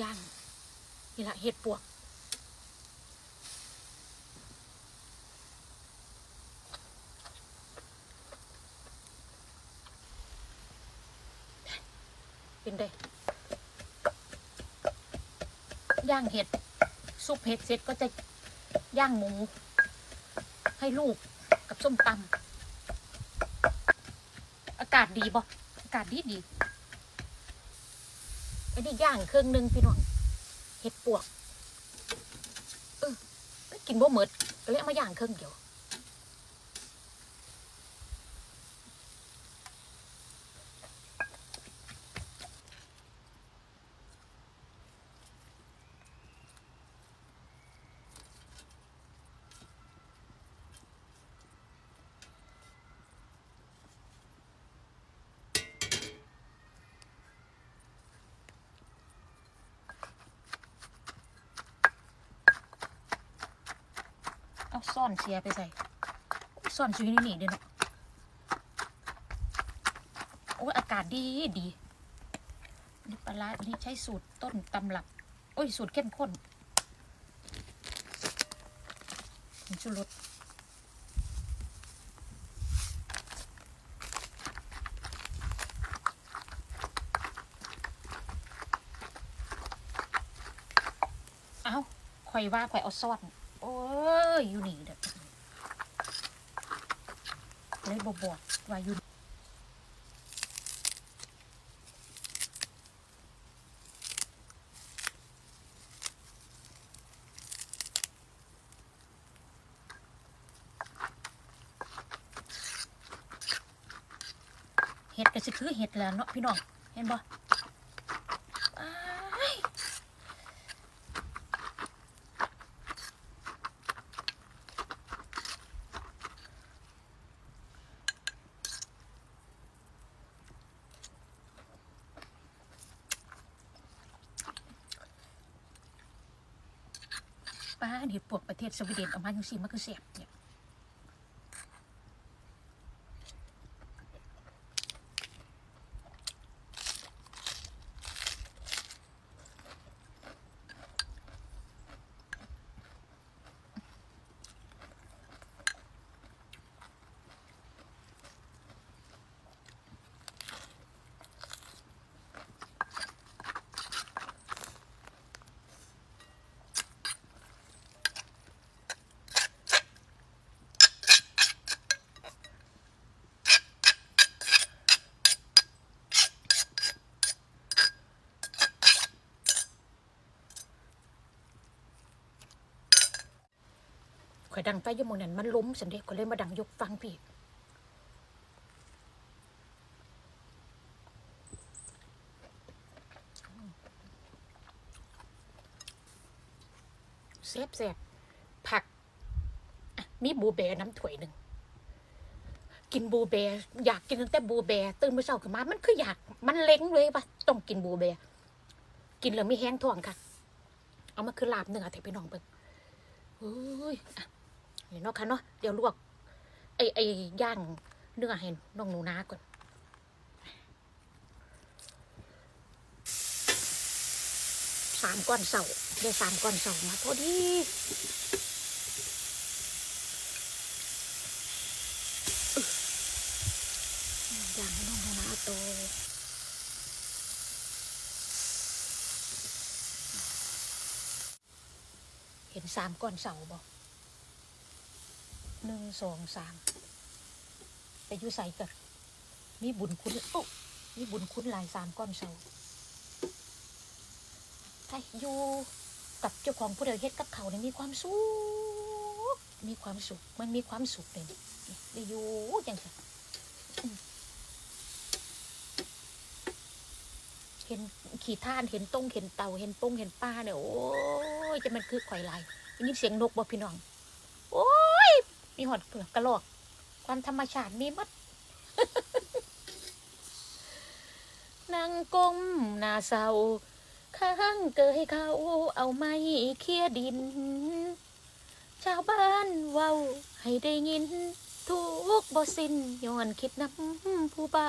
ย่างนี่แหละเห็ดปวก เป็นไดย่างเห็ดซุปเห็ดเสร็จก็จะย่างหมู ให้ลูกกับส้มตำอากาศดีบ่อากาศดีดี อันนี้ย่างเครื่องหนึงพี่น้องเห็ดปวกเออกินบ่หมดก็เลยเอามาย่างเครื่องเดียว ซ่อนเสียไปใส่ซ่อนซื้อนี่นี่เดี๋ยวนะโอ้ยอากาศดีดีนี่ปลาร้าอันนี้ใช้สูตรต้นตำรับ โอ้ย สูตรเข้มข้นผงชูรสเอาข่อยว่าข่อยเอาซ่อน โอ้ยอยู่นี่เด้อเลยบบอกว่าอยู่เห็ดก็สิคือเห็ดแหล้วเนาะพี่น้องเห็นบ่ ป้าเห็ดปวกประเทศสวีเดนออกมาจังซี่มันคือแซ่บเนี่ย ข่อยดังไปยู่หมงนั้นมันล้มสันเด็ก็เลยมาดังยกฟังพี่แซ่บแซ่บผัก มีบูเบน้ำถ้วยหนึ่ง กินบูเบอยากกินตั้งแต่บูเบตื่นเมาเช้าขึ้นมา มันคืออยาก มันเล้งเลยปะต้องกินบูเบกินแล้วไม่แห้งท้องค่ะ เอามาคือลาบเนื้อเถอะพี่น้องเบิ่งเฮ้ย นี่เนาะค่ะเนาะเดี๋ยวลวกไอ้ไอ้ย่างเนื้อให้น้องหนูนาก่อนสามก้อนเสาได้สามก้อนเสามาพอดีอย่างให้น้องหนูนาโตเห็นสามก้อนเสาบ่ หนึ่งสองสามไปอยู่ใส่กันมีบุญคุณโอ้มีบุญคุณหลายสามก้อนเสาถ้าอยู่กับเจ้าของผู้เดียวเฮ็ดกับเขาเนี่ยมีความสุข มีความสุข มันมีความสุขเลยนี่ได้อยู่จังค่ะเห็นขี่ท่านเห็นตงเห็นเต่าเห็นปงเห็นปลาเนี่ยโอ้ยจะมันคือข่อยลายยินเสียงนกบ่พี่น้อง มีหอดเปลือกกระโหลก ความธรรมชาติมีมัดนางก้มหน้าเศร้าข้างเกยเขาเอาไม้เคี่ยดิน ชาวบ้านเว้าให้ได้ยิน ทุกบ่สิ้นย้อนคิดน้ำผู้บ่า